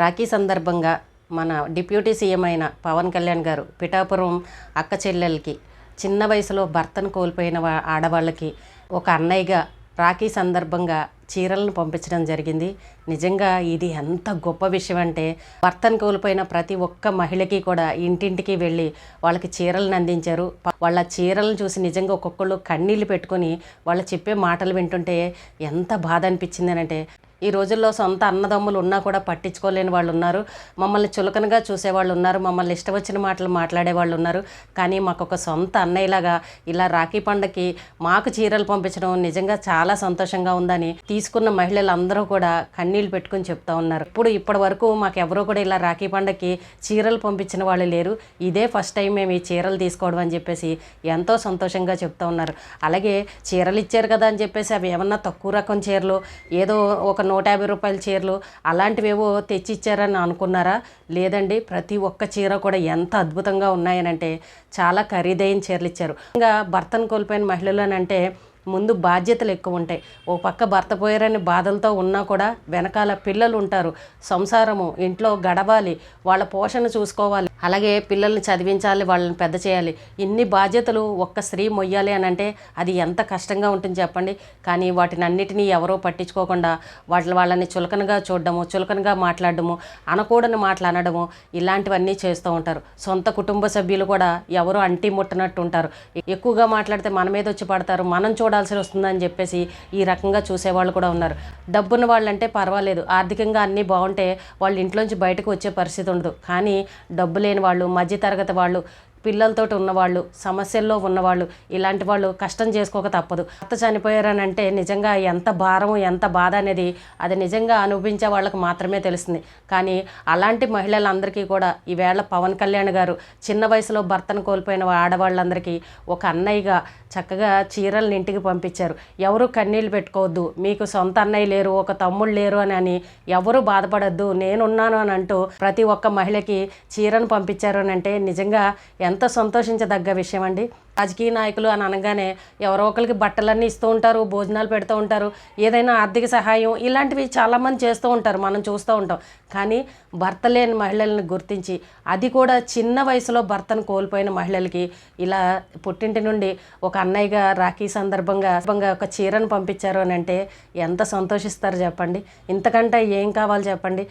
రాఖీ సందర్భంగా మన deputy CM అయిన పవన్ కళ్యాణ్ గారు పిఠాపురం అక్క చెల్లెలకి చిన్న వయసులో భర్తను కోల్పోయిన ఆడవాళ్ళకి ఒక అన్నయ్యగా రాఖీ సందర్భంగా చీరలను పంపించడం జరిగింది. నిజంగా ఇది ఎంత గొప్ప విషయం అంటే భర్తను కోల్పోయిన ప్రతి ఒక్క మహిళకి కూడా ఇంటింటికి వెళ్ళి వాళ్ళకి చీరలను అందించారు. వాళ్ళ చీరలను చూసి నిజంగా ఒక్కొక్కళ్ళు కన్నీళ్ళు పెట్టుకొని వాళ్ళు చెప్పే మాటలు వింటుంటే ఎంత బాధ అనిపించింది అంటే ఈ రోజుల్లో సొంత అన్నదమ్ములు ఉన్నా కూడా పట్టించుకోలేని వాళ్ళు ఉన్నారు. మమ్మల్ని చులకనగా చూసేవాళ్ళు ఉన్నారు. మమ్మల్ని ఇష్టం వచ్చిన మాటలు మాట్లాడే వాళ్ళు ఉన్నారు. కానీ మాకు ఒక సొంత అన్నయ్యలాగా ఇలా రాఖీ పండగకి మాకు చీరలు పంపించడం నిజంగా చాలా సంతోషంగా ఉందని తీసుకున్న మహిళలందరూ కూడా కన్నీళ్ళు పెట్టుకుని చెప్తా ఉన్నారు. ఇప్పుడు ఇప్పటి వరకు మాకు ఎవరూ కూడా ఇలా రాఖీ పండగకి చీరలు పంపించిన వాళ్ళు లేరు. ఇదే ఫస్ట్ టైం మేము ఈ చీరలు తీసుకోవడం అని చెప్పేసి ఎంతో సంతోషంగా చెప్తా ఉన్నారు. అలాగే చీరలు ఇచ్చారు కదా అని చెప్పేసి అవి ఏమన్నా తక్కువ రకం చీరలు ఏదో ఒక నూట యాభై రూపాయల చీరలు అలాంటివేవో తెచ్చి ఇచ్చారని అనుకున్నారా? లేదండి ప్రతి ఒక్క చీర కూడా ఎంత అద్భుతంగా ఉన్నాయనంటే చాలా ఖరీదైన చీరలు ఇచ్చారు. ఇంకా భర్తను కోల్పోయిన మహిళలు అని అంటే ముందు బాధ్యతలు ఎక్కువ ఉంటాయి. ఓ పక్క భర్త పోయారని బాధలతో ఉన్నా కూడా వెనకాల పిల్లలు ఉంటారు. సంసారము ఇంట్లో గడవాలి వాళ్ళ పోషణ చూసుకోవాలి. అలాగే పిల్లల్ని చదివించాలి వాళ్ళని పెద్ద చేయాలి. ఇన్ని బాధ్యతలు ఒక్క స్త్రీ మొయ్యాలి అని అంటే అది ఎంత కష్టంగా ఉంటుంది చెప్పండి. కానీ వాటిని అన్నిటినీ ఎవరో పట్టించుకోకుండా వాటి వాళ్ళని చులకనగా చూడడము చులకనగా మాట్లాడడము అనకూడని మాటలు అనడము ఇలాంటివన్నీ చేస్తూ ఉంటారు. సొంత కుటుంబ సభ్యులు కూడా ఎవరో అంటి ముట్టనట్టు ఉంటారు. ఎక్కువగా మాట్లాడితే మన మీద వచ్చి పడతారు. మనం చూడ చూడాల్సి వస్తుందని చెప్పేసి ఈ రకంగా చూసేవాళ్ళు కూడా ఉన్నారు. డబ్బున్న వాళ్ళంటే పర్వాలేదు. ఆర్థికంగా అన్నీ బాగుంటే వాళ్ళ ఇంట్లోంచి బయటకు వచ్చే పరిస్థితి ఉండదు. కానీ డబ్బు లేని వాళ్ళు మధ్యతరగతి వాళ్ళు పిల్లలతోటి ఉన్నవాళ్ళు సమస్యల్లో ఉన్నవాళ్ళు ఇలాంటి వాళ్ళు కష్టం చేసుకోక తప్పదు. అత్త చనిపోయారనంటే నిజంగా ఎంత భారం ఎంత బాధ అనేది అది నిజంగా అనుభవించే వాళ్ళకి మాత్రమే తెలుస్తుంది. కానీ అలాంటి మహిళలందరికీ కూడా ఈవేళ పవన్ కళ్యాణ్ గారు చిన్న వయసులో భర్తను కోల్పోయిన ఆడవాళ్ళందరికీ ఒక అన్నయ్యగా చక్కగా చీరలను ఇంటికి పంపించారు. ఎవరు కన్నీళ్ళు పెట్టుకోవద్దు మీకు సొంత అన్నయ్య లేరు ఒక తమ్ముళ్ళు లేరు అని అని ఎవరు బాధపడద్దు నేనున్నాను అని అంటూ ప్రతి ఒక్క మహిళకి చీరను పంపించారు అని అంటే నిజంగా ఎంత సంతోషించదగ్గ విషయం అండి రాజకీయ నాయకులు అని అనగానే ఎవరో ఒకరికి బట్టలన్నీ ఇస్తూ ఉంటారు భోజనాలు పెడుతూ ఉంటారు ఏదైనా ఆర్థిక సహాయం ఇలాంటివి చాలామంది చేస్తూ ఉంటారు మనం చూస్తూ ఉంటాం. కానీ భర్త లేని మహిళలను గుర్తించి అది కూడా చిన్న వయసులో భర్తను కోల్పోయిన మహిళలకి ఇలా పుట్టింటి నుండి ఒక అన్నయ్యగా రాఖీ సందర్భంగా ఒక చీరను పంపించారు అని అంటే ఎంత సంతోషిస్తారు చెప్పండి. ఇంతకంటే ఏం కావాలి చెప్పండి.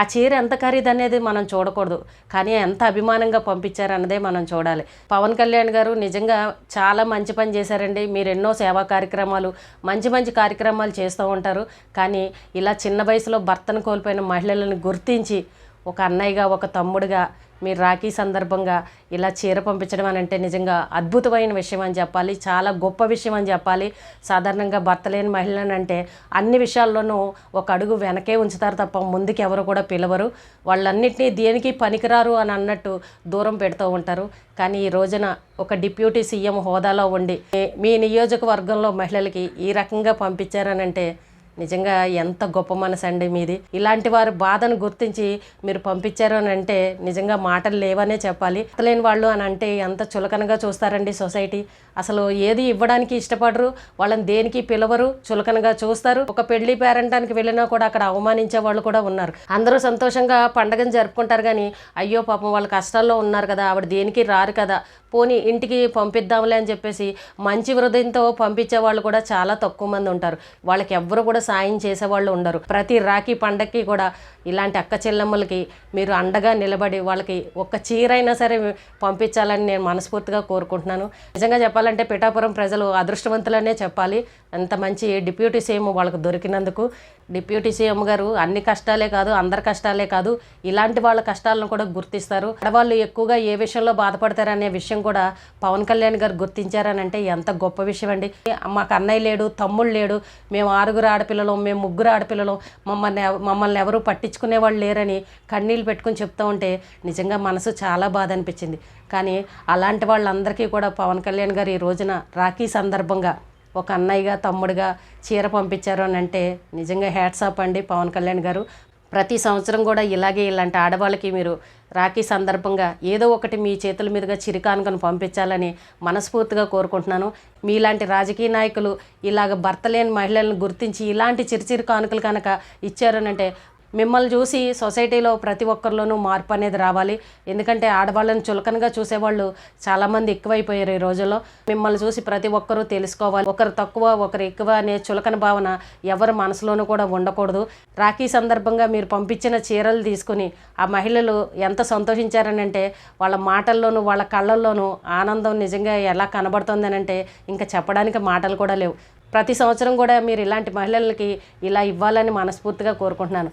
ఆ చీర ఎంత ఖరీదు అనేది మనం చూడకూడదు. కానీ ఎంత అభిమానంగా పంపించారు అన్నదే మనం చూడాలి. పవన్ కళ్యాణ్ గారు నిజంగా చాలా మంచి పని చేశారండి. మీరు ఎన్నో సేవా కార్యక్రమాలు మంచి మంచి కార్యక్రమాలు చేస్తూ ఉంటారు. కానీ ఇలా చిన్న వయసులో భర్తను కోల్పోయిన మహిళలను గుర్తించి ఒక అన్నయ్యగా ఒక తమ్ముడుగా మీరు రాఖీ సందర్భంగా ఇలా చీర పంపించడం అని అంటే నిజంగా అద్భుతమైన విషయం అని చెప్పాలి చాలా గొప్ప విషయం అని చెప్పాలి. సాధారణంగా భర్త లేని మహిళలను అంటే అన్ని విషయాల్లోనూ ఒక అడుగు వెనకే ఉంచుతారు తప్ప ముందుకు ఎవరు కూడా పిలవరు. వాళ్ళన్నింటినీ దేనికి పనికిరారు అని అన్నట్టు దూరం పెడుతూ ఉంటారు. కానీ ఈ రోజున ఒక డిప్యూటీ సీఎం హోదాలో ఉండి మీ- మీ నియోజకవర్గంలో మహిళలకి ఈ రకంగా పంపించారనంటే నిజంగా ఎంత గొప్ప మనసు అండి మీది. ఇలాంటి వారి బాధను గుర్తించి మీరు పంపించారు అని అంటే నిజంగా మాటలు లేవనే చెప్పాలి. లేని వాళ్ళు అని అంటే ఎంత చులకనగా చూస్తారండి సొసైటీ. అసలు ఏది ఇవ్వడానికి ఇష్టపడరు వాళ్ళని దేనికి పిలవరు చులకనగా చూస్తారు. ఒక పెళ్ళి పేరంటానికి వెళ్ళినా కూడా అక్కడ అవమానించే వాళ్ళు కూడా ఉన్నారు. అందరూ సంతోషంగా పండగను జరుపుకుంటారు కానీ అయ్యో పాపం వాళ్ళ కష్టాల్లో ఉన్నారు కదా ఆవిడ దేనికి రారు కదా పోనీ ఇంటికి పంపిద్దాంలే అని చెప్పేసి మంచి హృదయంతో పంపించే వాళ్ళు కూడా చాలా తక్కువ మంది ఉంటారు. వాళ్ళకి ఎవ్వరు కూడా సాయం చేసేవాళ్ళు ఉండరు. ప్రతి రాఖీ పండక్కి కూడా ఇలాంటి అక్క చెల్లెమ్మలకి మీరు అండగా నిలబడి వాళ్ళకి ఒక్క చీరైనా సరే పంపించాలని నేను మనస్ఫూర్తిగా కోరుకుంటున్నాను. నిజంగా చెప్పాలంటే పిఠాపురం ప్రజలు అదృష్టవంతులనే చెప్పాలి. అంత మంచి డిప్యూటీ సీఎం వాళ్ళకు దొరికినందుకు. డిప్యూటీ సీఎం గారు అన్ని కష్టాలే కాదు అందరి కష్టాలే కాదు ఇలాంటి వాళ్ళ కష్టాలను కూడా గుర్తిస్తారు. ఆడవాళ్ళు ఎక్కువగా ఏ విషయంలో బాధపడతారనే విషయం కూడా పవన్ కళ్యాణ్ గారు గుర్తించారని అంటే ఎంత గొప్ప విషయం అండి. మాకు అన్నయ్య లేడు తమ్ముళ్ళు లేడు మేము ఆరుగురు ఆడపిల్లలు మేము ముగ్గురు ఆడపిల్లలు మమ్మల్ని మమ్మల్ని ఎవరు పట్టించుకునే వాళ్ళు లేరని కన్నీళ్ళు పెట్టుకుని చెప్తూ ఉంటే నిజంగా మనసు చాలా బాధ అనిపించింది కానీ అలాంటి వాళ్ళందరికీ కూడా పవన్ కళ్యాణ్ గారు ఈ రోజున రాఖీ సందర్భంగా ఒక అన్నయ్యగా తమ్ముడుగా చీర పంపించారు అని అంటే నిజంగా హ్యాట్సాప్ అండి పవన్ కళ్యాణ్ గారు. ప్రతి సంవత్సరం కూడా ఇలాగే ఇలాంటి ఆడవాళ్ళకి మీరు రాఖీ సందర్భంగా ఏదో ఒకటి మీ చేతుల మీదుగా చిరుకానుకను పంపించాలని మనస్ఫూర్తిగా కోరుకుంటున్నాను. మీలాంటి రాజకీయ నాయకులు ఇలాగ భర్త లేని మహిళలను గుర్తించి ఇలాంటి చిరుచిరు కానుకలు కనుక ఇచ్చారనంటే మిమ్మల్ని చూసి సొసైటీలో ప్రతి ఒక్కరిలోనూ మార్పు అనేది రావాలి. ఎందుకంటే ఆడవాళ్ళని చులకనగా చూసేవాళ్ళు చాలామంది ఎక్కువైపోయారు ఈ రోజుల్లో. మిమ్మల్ని చూసి ప్రతి ఒక్కరూ తెలుసుకోవాలి. ఒకరు తక్కువ ఒకరు ఎక్కువ అనే చులకన భావన ఎవరి మనసులోనూ కూడా ఉండకూడదు. రాఖీ సందర్భంగా మీరు పంపించిన చీరలు తీసుకుని ఆ మహిళలు ఎంత సంతోషించారని అంటే వాళ్ళ మాటల్లోనూ వాళ్ళ కళ్ళల్లోనూ ఆనందం నిజంగా ఎలా కనబడుతుందని అంటే ఇంకా చెప్పడానికి మాటలు కూడా లేవు. ప్రతి సంవత్సరం కూడా మీరు ఇలాంటి మహిళలకి ఇలా ఇవ్వాలని మనస్ఫూర్తిగా కోరుకుంటున్నాను.